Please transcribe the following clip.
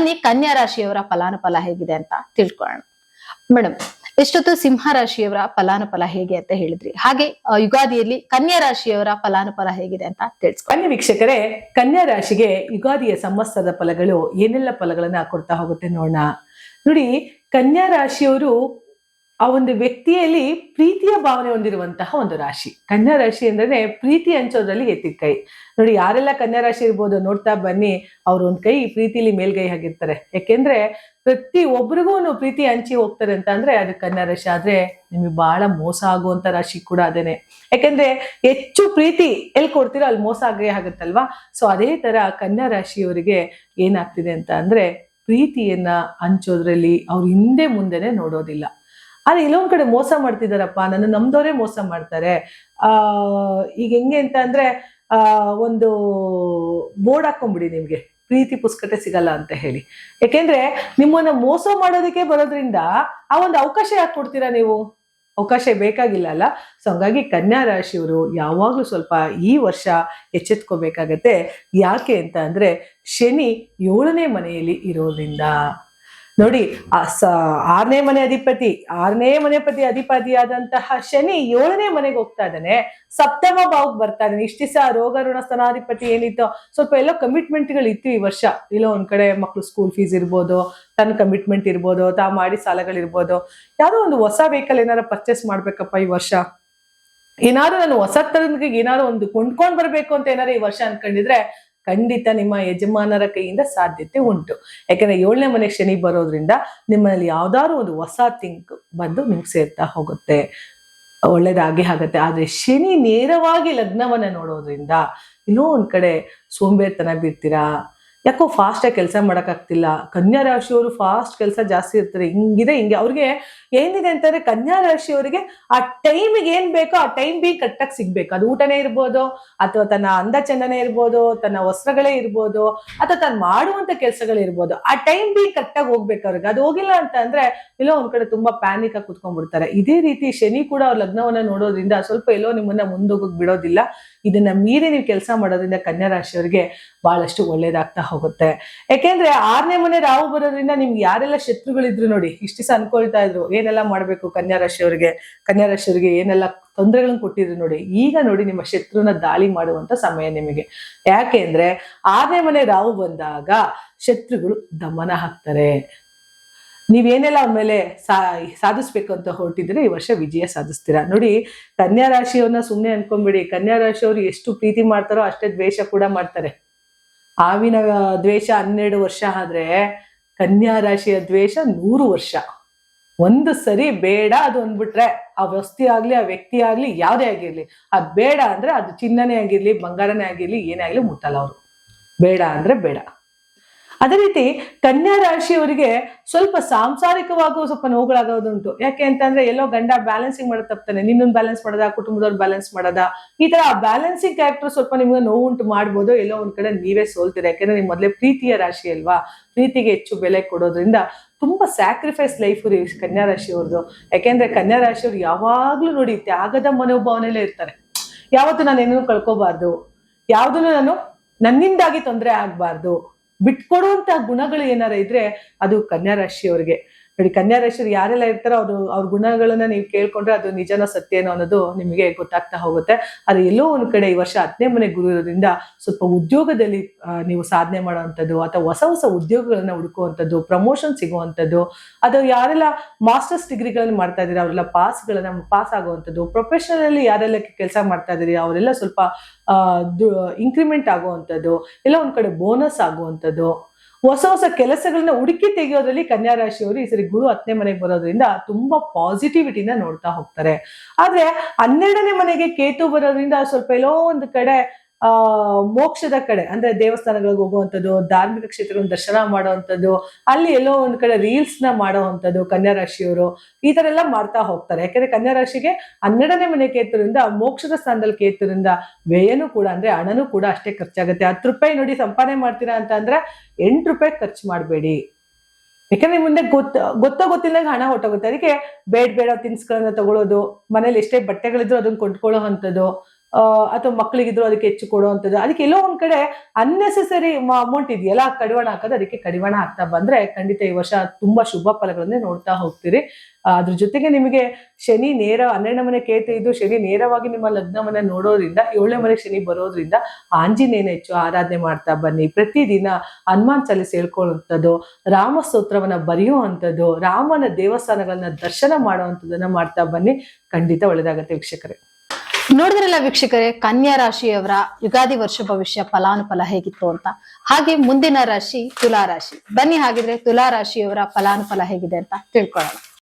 ಬನ್ನಿ ಕನ್ಯಾ ರಾಶಿಯವರ ಫಲಾನುಫಲ ಹೇಗಿದೆ ಅಂತ ತಿಳ್ಕೊಳ್ಳೋಣ. ಮೇಡಮ್ ಎಷ್ಟೊತ್ತು ಸಿಂಹ ರಾಶಿಯವರ ಫಲಾನುಫಲ ಹೇಗೆ ಅಂತ ಹೇಳಿದ್ರಿ? ಹಾಗೆ ಯುಗಾದಿಯಲ್ಲಿ ಕನ್ಯಾ ರಾಶಿಯವರ ಫಲಾನುಫಲ ಹೇಗಿದೆ ಅಂತ ತಿಳಿಸ್ಕೊ ಬನ್ನಿ ವೀಕ್ಷಕರೇ, ಕನ್ಯಾ ರಾಶಿಗೆ ಯುಗಾದಿಯ ಸಂವತ್ಸರದ ಫಲಗಳು ಏನೆಲ್ಲ ಫಲಗಳನ್ನ ಕೊಡ್ತಾ ಹೋಗುತ್ತೆ ನೋಡೋಣ. ನೋಡಿ, ಕನ್ಯಾ ರಾಶಿಯವರು ಆ ಒಂದು ವ್ಯಕ್ತಿಯಲ್ಲಿ ಪ್ರೀತಿಯ ಭಾವನೆ ಹೊಂದಿರುವಂತಹ ಒಂದು ರಾಶಿ. ಕನ್ಯಾ ರಾಶಿ ಅಂದ್ರೆ ಪ್ರೀತಿ ಹಂಚೋದ್ರಲ್ಲಿ ಎತ್ತಿದ ಕೈ. ನೋಡಿ, ಯಾರೆಲ್ಲ ಕನ್ಯಾ ರಾಶಿ ಇರ್ಬೋದು ನೋಡ್ತಾ ಬನ್ನಿ, ಅವ್ರ ಒಂದ್ ಕೈ ಪ್ರೀತಿಲಿ ಮೇಲ್ಗೈ ಆಗಿರ್ತಾರೆ ಯಾಕೆಂದ್ರೆ ಪ್ರತಿ ಒಬ್ರಿಗೂ ಪ್ರೀತಿ ಹಂಚಿ ಹೋಗ್ತಾರೆ ಅಂತ ಅಂದ್ರೆ ಅದು ಕನ್ಯಾ ರಾಶಿ. ಆದ್ರೆ ನಿಮಗೆ ಬಹಳ ಮೋಸ ಆಗುವಂತ ರಾಶಿ ಕೂಡ ಅದೇನೆ. ಯಾಕೆಂದ್ರೆ ಹೆಚ್ಚು ಪ್ರೀತಿ ಎಲ್ಲಿ ಕೊಡ್ತೀರೋ ಅಲ್ಲಿ ಮೋಸ ಆಗೇ ಆಗುತ್ತಲ್ವಾ? ಸೊ ಅದೇ ತರ ಕನ್ಯಾ ರಾಶಿಯವರಿಗೆ ಏನಾಗ್ತಿದೆ ಅಂತ ಅಂದ್ರೆ ಪ್ರೀತಿಯನ್ನ ಹಂಚೋದ್ರಲ್ಲಿ ಅವ್ರ ಹಿಂದೆ ಮುಂದೆನೆ ನೋಡೋದಿಲ್ಲ. ಆದ್ರೆ ಇಲ್ಲೊಂದ್ ಕಡೆ ಮೋಸ ಮಾಡ್ತಿದಾರಪ್ಪ, ನನ್ನ ನಮ್ದವರೇ ಮೋಸ ಮಾಡ್ತಾರೆ. ಆ, ಈಗ ಹೆಂಗೆ ಅಂತ ಅಂದ್ರೆ, ಆ, ಒಂದು ಬೋರ್ಡ್ ಹಾಕೊಂಡ್ಬಿಡಿ ನಿಮ್ಗೆ, ಪ್ರೀತಿ ಪುಸ್ತಕತೆ ಸಿಗಲ್ಲ ಅಂತ ಹೇಳಿ. ಯಾಕೆಂದ್ರೆ ನಿಮ್ಮನ್ನ ಮೋಸ ಮಾಡೋದಕ್ಕೆ ಬರೋದ್ರಿಂದ ಆ ಒಂದು ಅವಕಾಶ ಯಾಕೆ ಕೊಡ್ತೀರಾ ನೀವು? ಅವಕಾಶ ಬೇಕಾಗಿಲ್ಲ ಅಲ್ಲ? ಸೊ ಹಂಗಾಗಿ ಕನ್ಯಾ ರಾಶಿಯವರು ಯಾವಾಗ್ಲೂ ಸ್ವಲ್ಪ ಈ ವರ್ಷ ಎಚ್ಚೆತ್ಕೋಬೇಕಾಗತ್ತೆ. ಯಾಕೆ ಅಂತ ಅಂದ್ರೆ ಶನಿ ಏಳನೇ ಮನೆಯಲ್ಲಿ ಇರೋದ್ರಿಂದ. ನೋಡಿ ಆರನೇ ಮನೆ ಅಧಿಪತಿ, ಆರನೇ ಮನೆ ಪತಿ ಅಧಿಪತಿಯಾದಂತಹ ಶನಿ ಏಳನೇ ಮನೆಗೆ ಹೋಗ್ತಾ ಇದ್ದಾನೆ. ಸಪ್ತಮ ಭಾವಕ್ಕೆ ಬರ್ತಾ ಇದ್ದಾನೆ. ಇಷ್ಟ ದಿವಸ ರೋಗ ಋಣ ಸ್ಥಾನಾಧಿಪತಿ ಏನಿತ್ತು, ಸ್ವಲ್ಪ ಎಲ್ಲ ಕಮಿಟ್ಮೆಂಟ್ಗಳು ಇತ್ತು ಈ ವರ್ಷ. ಇಲ್ಲೋ ಒಂದ್ ಕಡೆ ಮಕ್ಳು ಸ್ಕೂಲ್ ಫೀಸ್ ಇರ್ಬೋದು ತನ್ನ ಕಮಿಟ್ಮೆಂಟ್ ಇರ್ಬೋದು, ತಾ ಮಾಡಿ ಸಾಲಗಳಿರ್ಬೋದು. ಯಾರೋ ಒಂದು ಹೊಸ ವೆಹಿಕಲ್ ಏನಾರ ಪರ್ಚೇಸ್ ಮಾಡ್ಬೇಕಪ್ಪ ಈ ವರ್ಷ? ಏನಾದ್ರು ನಾನು ಹೊಸ ತರನಿಗೆ ಏನಾದ್ರು ಒಂದು ಕೊಂಡ್ಕೊಂಡ್ ಬರ್ಬೇಕು ಅಂತ ಏನಾರು ಈ ವರ್ಷ ಅನ್ಕೊಂಡಿದ್ರೆ ಖಂಡಿತ ನಿಮ್ಮ ಯಜಮಾನರ ಕೈಯಿಂದ ಸಾಧ್ಯತೆ ಉಂಟು. ಯಾಕಂದ್ರೆ ಏಳನೇ ಮನೆ ಶನಿ ಬರೋದ್ರಿಂದ ನಿಮ್ಮಲ್ಲಿ ಯಾವ್ದಾದ್ರು ಒಂದು ಹೊಸ ಥಿಂಕ್ ಬಂದು ನಿಮ್ಗೆ ಸೇರ್ತಾ ಹೋಗುತ್ತೆ. ಒಳ್ಳೇದಾಗಿ ಆಗುತ್ತೆ. ಆದ್ರೆ ಶನಿ ನೇರವಾಗಿ ಲಗ್ನವನ್ನ ನೋಡೋದ್ರಿಂದ ಇನ್ನೂ ಒಂದ್ ಕಡೆ ಸೋಂಬೇರ್ತನ ಬೀರ್ತೀರಾ ಯಾಕೋ ಫಾಸ್ಟ್ ಆಗಿ ಕೆಲಸ ಮಾಡೋಕ್ಕಾಗ್ತಿಲ್ಲ. ಕನ್ಯಾ ರಾಶಿಯವರು ಫಾಸ್ಟ್ ಕೆಲಸ ಜಾಸ್ತಿ ಇರ್ತಾರೆ. ಹಿಂಗಿದೆ ಹಿಂಗೆ. ಅವ್ರಿಗೆ ಏನಿದೆ ಅಂತಂದ್ರೆ ಕನ್ಯಾ ರಾಶಿಯವರಿಗೆ ಆ ಟೈಮಿಗೆ ಏನ್ ಬೇಕೋ ಆ ಟೈಮ್ ಬಿ ಕರೆಕ್ಟಾಗಿ ಸಿಗ್ಬೇಕು. ಅದು ಊಟನೇ ಇರ್ಬೋದು, ಅಥವಾ ತನ್ನ ಅಂದ ಚಂದನೆ ಇರ್ಬೋದು, ತನ್ನ ವಸ್ತ್ರಗಳೇ ಇರ್ಬೋದು, ಅಥವಾ ತಾನು ಮಾಡುವಂತ ಕೆಲಸಗಳಿರ್ಬೋದು ಆ ಟೈಮ್ ಬಿ ಕರೆಕ್ಟಾಗಿ ಹೋಗ್ಬೇಕು ಅವ್ರಿಗೆ. ಅದು ಹೋಗಿಲ್ಲ ಅಂತ ಅಂದ್ರೆ ಎಲ್ಲೋ ಒಂದ್ ಕಡೆ ತುಂಬಾ ಪ್ಯಾನಿಕ್ ಆಗಿ ಕುತ್ಕೊಂಡ್ಬಿಡ್ತಾರೆ. ಇದೇ ರೀತಿ ಶನಿ ಕೂಡ ಅವ್ರ ಲಗ್ನವನ್ನ ನೋಡೋದ್ರಿಂದ ಸ್ವಲ್ಪ ಎಲ್ಲೋ ನಿಮ್ಮನ್ನ ಮುಂದೋಗಕ್ ಬಿಡೋದಿಲ್ಲ. ಇದನ್ನ ಮೀರಿ ನೀವು ಕೆಲಸ ಮಾಡೋದ್ರಿಂದ ಕನ್ಯಾ ರಾಶಿಯವರಿಗೆ ಬಹಳಷ್ಟು ಒಳ್ಳೇದಾಗ್ತಾ ಹೋಗುತ್ತೆ. ಯಾಕೆಂದ್ರೆ ಆರನೇ ಮನೆ ರಾಹು ಬರೋದ್ರಿಂದ ನಿಮ್ಗೆ ಯಾರೆಲ್ಲ ಶತ್ರುಗಳಿದ್ರು ನೋಡಿ, ಇಷ್ಟು ದಿವಸ ಅನ್ಕೊಳ್ತಾ ಇದ್ರು. ಏನೆಲ್ಲ ಮಾಡ್ಬೇಕು ಕನ್ಯಾ ರಾಶಿಯವರಿಗೆ ಕನ್ಯಾ ರಾಶಿಯವರಿಗೆ ಏನೆಲ್ಲ ತೊಂದರೆಗಳನ್ನು ಕೊಟ್ಟಿದ್ರು ನೋಡಿ, ಈಗ ನೋಡಿ ನಿಮ್ಮ ಶತ್ರುನ ದಾಳಿ ಮಾಡುವಂತ ಸಮಯ ನಿಮಗೆ. ಯಾಕೆ ಅಂದ್ರೆ ಆರನೇ ಮನೆ ರಾವು ಬಂದಾಗ ಶತ್ರುಗಳು ದಮನ ಹಾಕ್ತಾರೆ ನೀವೇನೆಲ್ಲ ಅವ್ರ ಮೇಲೆ ಸಾ, ಸಾಧಿಸ್ಬೇಕು ಅಂತ ಹೊರಟಿದ್ರೆ ಈ ವರ್ಷ ವಿಜಯ ಸಾಧಿಸ್ತೀರಾ? ನೋಡಿ, ಕನ್ಯಾ ರಾಶಿಯವ್ರನ್ನ ಸುಮ್ಮನೆ ಅನ್ಕೊಂಬಿಡಿ ಕನ್ಯಾ ರಾಶಿಯವರು ಎಷ್ಟು ಪ್ರೀತಿ ಮಾಡ್ತಾರೋ ಅಷ್ಟೇ ದ್ವೇಷ ಕೂಡ ಮಾಡ್ತಾರೆ. ಆವಿನ ದ್ವೇಷ ಹನ್ನೆರಡು ವರ್ಷ ಆದ್ರೆ ಕನ್ಯಾ ರಾಶಿಯ ದ್ವೇಷ ನೂರು ವರ್ಷ. ಒಂದು ಸರಿ ಬೇಡ ಅದು ಅಂದ್ಬಿಟ್ರೆ, ಆ ವಸ್ತಿ ಆಗ್ಲಿ, ಆ ವ್ಯಕ್ತಿ ಆಗ್ಲಿ ಯಾವ್ದೇ ಆಗಿರ್ಲಿ, ಅದ್ ಬೇಡ ಅಂದ್ರೆ ಅದು ಚಿನ್ನನೇ ಆಗಿರ್ಲಿ, ಬಂಗಾರನೇ ಆಗಿರ್ಲಿ, ಏನೇ ಆಗ್ಲಿ ಮುಟ್ಟಲ್ಲ ಅವರು. ಬೇಡ ಅಂದ್ರೆ ಬೇಡ. ಅದೇ ರೀತಿ ಕನ್ಯಾ ರಾಶಿಯವರಿಗೆ ಸ್ವಲ್ಪ ಸಾಂಸಾರಿಕವಾಗೂ ಸ್ವಲ್ಪ ನೋವುಗಳಾಗೋದುಂಟು. ಯಾಕೆ ಅಂತಂದ್ರೆ ಎಲ್ಲೋ ಗಂಡ ಬ್ಯಾಲೆನ್ಸಿಂಗ್ ಮಾಡೋದು ತಪ್ತಾನೆ ನಿನ್ನೊಂದು ಬ್ಯಾಲೆನ್ಸ್ ಮಾಡೋದ? ಕುಟುಂಬದವ್ರು ಬ್ಯಾಲೆನ್ಸ್ ಮಾಡೋದ? ಈ ತರ ಬ್ಯಾಲೆನ್ಸಿಂಗ್ ಕ್ಯಾರೆಕ್ಟರ್ ಸ್ವಲ್ಪ ನಿಮ್ಗೆ ನೋವು ಉಂಟು ಮಾಡ್ಬೋದು. ಎಲ್ಲೋ ಒಂದ್ ಕಡೆ ನೀವೇ ಸೋಲ್ತೀರ. ಯಾಕೆಂದ್ರೆ ನಿಮ್ ಮೊದಲೇ ಪ್ರೀತಿಯ ರಾಶಿ ಅಲ್ವಾ? ಪ್ರೀತಿಗೆ ಹೆಚ್ಚು ಬೆಲೆ ಕೊಡೋದ್ರಿಂದ ತುಂಬಾ ಸ್ಯಾಕ್ರಿಫೈಸ್ ಲೈಫ್ ರೀ ಕನ್ಯಾ ರಾಶಿಯವ್ರದ್ದು ಯಾಕೆಂದ್ರೆ ಕನ್ಯಾ ರಾಶಿಯವ್ರು ಯಾವಾಗ್ಲೂ ನೋಡಿ ತ್ಯಾಗದ ಮನೋಭಾವನೆಯಲ್ಲೇ ಇರ್ತಾರೆ. ಯಾವತ್ತು ನಾನು ಏನೂ ಕಳ್ಕೋಬಾರ್ದು. ಯಾವ್ದನ್ನು ನಾನು ನನ್ನಿಂದಾಗಿ ತೊಂದರೆ ಆಗ್ಬಾರ್ದು. ಬಿಟ್ಕೊಡುವಂತ ಗುಣಗಳು ಏನಾರ ಇದ್ರೆ ಅದು ಕನ್ಯಾ ರಾಶಿಯವರಿಗೆ ನೋಡಿ ಕನ್ಯಾ ರಾಶಿಯವ್ರು ಯಾರೆಲ್ಲ ಇರ್ತಾರೋ ಅವರು ಅವ್ರ ಗುಣಗಳನ್ನ ನೀವು ಕೇಳ್ಕೊಂಡ್ರೆ ಅದು ನಿಜನೋ ಸತ್ಯನೋ ಅನ್ನೋದು ನಿಮಗೆ ಗೊತ್ತಾಗ್ತಾ ಹೋಗುತ್ತೆ. ಆದ್ರೆ ಎಲ್ಲೋ ಒಂದು ಕಡೆ ಈ ವರ್ಷ ಹತ್ತನೇ ಮನೆ ಗುರು ಇರೋದ್ರಿಂದ ಸ್ವಲ್ಪ ಉದ್ಯೋಗದಲ್ಲಿ ನೀವು ಸಾಧನೆ ಮಾಡುವಂಥದ್ದು ಅಥವಾ ಹೊಸ ಹೊಸ ಉದ್ಯೋಗಗಳನ್ನ ಹುಡುಕುವಂಥದ್ದು ಪ್ರಮೋಷನ್ ಸಿಗುವಂಥದ್ದು, ಅದು ಯಾರೆಲ್ಲ ಮಾಸ್ಟರ್ಸ್ ಡಿಗ್ರಿಗಳನ್ನ ಮಾಡ್ತಾ ಇದ್ದೀರಿ, ಅವರೆಲ್ಲ ಪಾಸ್ಗಳನ್ನ ಪಾಸ್ ಆಗುವಂಥದ್ದು ಅಲ್ಲಿ ಯಾರೆಲ್ಲ ಕೆಲಸ ಮಾಡ್ತಾ ಇದ್ದೀರಿ, ಅವರೆಲ್ಲ ಸ್ವಲ್ಪ ಇನ್ಕ್ರಿಮೆಂಟ್ ಆಗುವಂಥದ್ದು, ಎಲ್ಲ ಒಂದ್ ಕಡೆ ಬೋನಸ್ ಆಗುವಂಥದ್ದು. ಹೊಸ ಹೊಸ ಕೆಲಸಗಳನ್ನ ಹುಡುಕಿ ತೆಗೆಯೋದ್ರಲ್ಲಿ ಕನ್ಯಾ ರಾಶಿಯವರು ಈ ಸರಿ ಗುರು ಹತ್ತನೇ ಮನೆಗೆ ಬರೋದ್ರಿಂದ ತುಂಬಾ ಪಾಸಿಟಿವಿಟಿನ ನೋಡ್ತಾ ಹೋಗ್ತಾರೆ. ಆದ್ರೆ ಹನ್ನೆರಡನೇ ಮನೆಗೆ ಕೇತು ಬರೋದ್ರಿಂದ ಸ್ವಲ್ಪ ಎಲ್ಲೋ ಒಂದು ಕಡೆ ಆ, ಮೋಕ್ಷದ ಕಡೆ, ಅಂದ್ರೆ ದೇವಸ್ಥಾನಗಳಿಗೆ ಹೋಗುವಂಥದ್ದು, ಧಾರ್ಮಿಕ ಕ್ಷೇತ್ರಗಳನ್ನು ದರ್ಶನ ಮಾಡುವಂಥದ್ದು, ಅಲ್ಲಿ ಎಲ್ಲೋ ಒಂದ್ ಕಡೆ ರೀಲ್ಸ್ನ ಮಾಡುವಂಥದ್ದು ಕನ್ಯಾ ರಾಶಿಯವರು ಈ ತರ ಎಲ್ಲ ಮಾಡ್ತಾ ಹೋಗ್ತಾರೆ. ಯಾಕಂದ್ರೆ ಕನ್ಯಾ ರಾಶಿಗೆ ಹನ್ನೆರಡನೇ ಮನೆ ಕೇತುರಿಂದ, ಮೋಕ್ಷದ ಸ್ಥಾನದಲ್ಲಿ ಕೇತುರಿಂದ ವ್ಯಯನೂ ಕೂಡ, ಅಂದ್ರೆ ಹಣನೂ ಕೂಡ ಅಷ್ಟೇ ಖರ್ಚಾಗುತ್ತೆ. ಹತ್ತು ರೂಪಾಯಿ ನೋಡಿ ಸಂಪಾದನೆ ಮಾಡ್ತೀರಾ ಅಂತ ಅಂದ್ರೆ ಎಂಟು ರೂಪಾಯಿ ಖರ್ಚು ಮಾಡಬೇಡಿ. ಯಾಕಂದ್ರೆ ಮುಂದೆ ಗೊತ್ತ, ಗೊತ್ತೋ ಗೊತ್ತಿಲ್ಲಂಗ ಹಣ ಹೊಟ್ಟೋಗುತ್ತೆ ಅದಕ್ಕೆ ಬೇಡ ಬೇಡ ತಿನ್ಸ್ಗಳನ್ನ ತಗೊಳ್ಳೋದು ಮನೇಲಿ ಎಷ್ಟೇ ಬಟ್ಟೆಗಳಿದ್ರು ಅದನ್ನ ಕೊಂಡ್ಕೊಳ್ಳೋ ಅಂಥದ್ದು. ಅಥವಾ ಮಕ್ಕಳಿಗಿದ್ರು ಅದಕ್ಕೆ ಹೆಚ್ಚು ಕೊಡುವಂಥದ್ದು ಅದಕ್ಕೆ ಎಲ್ಲೋ ಒಂದ್ ಕಡೆ ಅನ್ನೆಸೆಸರಿ ಅಮೌಂಟ್ ಇದೆಯಲ್ಲ, ಕಡಿವಾಣ ಹಾಕೋದು ಅದಕ್ಕೆ ಕಡಿವಾಣ ಆಗ್ತಾ ಬಂದ್ರೆ ಖಂಡಿತ ಈ ವರ್ಷ ತುಂಬಾ ಶುಭ ಫಲಗಳನ್ನೇ ನೋಡ್ತಾ ಹೋಗ್ತೀರಿ. ಅದ್ರ ಜೊತೆಗೆ ನಿಮಗೆ ಶನಿ ನೇರ, ಹನ್ನೆರಡನೇ ಮನೆ ಕೇತೆ ಇದ್ದು ಶನಿ ನೇರವಾಗಿ ನಿಮ್ಮ ಲಗ್ನವನ್ನ ನೋಡೋದ್ರಿಂದ, ಏಳನೇ ಮನೆ ಶನಿ ಬರೋದ್ರಿಂದ ಆಂಜನೇಯನ ಹೆಚ್ಚು ಆರಾಧನೆ ಮಾಡ್ತಾ ಬನ್ನಿ. ಪ್ರತಿದಿನ ಹನುಮಾನ್ ಚಾಲಿಸ್ ಹೇಳ್ಕೊಳ್ಳುವಂಥದ್ದು ರಾಮ ಸ್ತೋತ್ರವನ್ನ ಬರೆಯುವಂಥದ್ದು, ರಾಮನ ದೇವಸ್ಥಾನಗಳನ್ನ ದರ್ಶನ ಮಾಡುವಂಥದ್ದನ್ನ ಮಾಡ್ತಾ ಬನ್ನಿ. ಖಂಡಿತ ಒಳ್ಳೇದಾಗತ್ತೆ ವೀಕ್ಷಕರೇ. ನೋಡಿದ್ರಲ್ಲ ವೀಕ್ಷಕರೇ, ಕನ್ಯಾ ರಾಶಿಯವರ ಯುಗಾದಿ ವರ್ಷ ಭವಿಷ್ಯ ಫಲಾನುಫಲ ಹೇಗಿತ್ತು ಅಂತ. ಹಾಗೆ ಮುಂದಿನ ರಾಶಿ ತುಲಾ ರಾಶಿ. ಬನ್ನಿ ಹಾಗಿದ್ರೆ ತುಲಾ ರಾಶಿಯವರ ಫಲಾನುಫಲ ಹೇಗಿದೆ ಅಂತ ತಿಳ್ಕೊಳ್ಳೋಣ.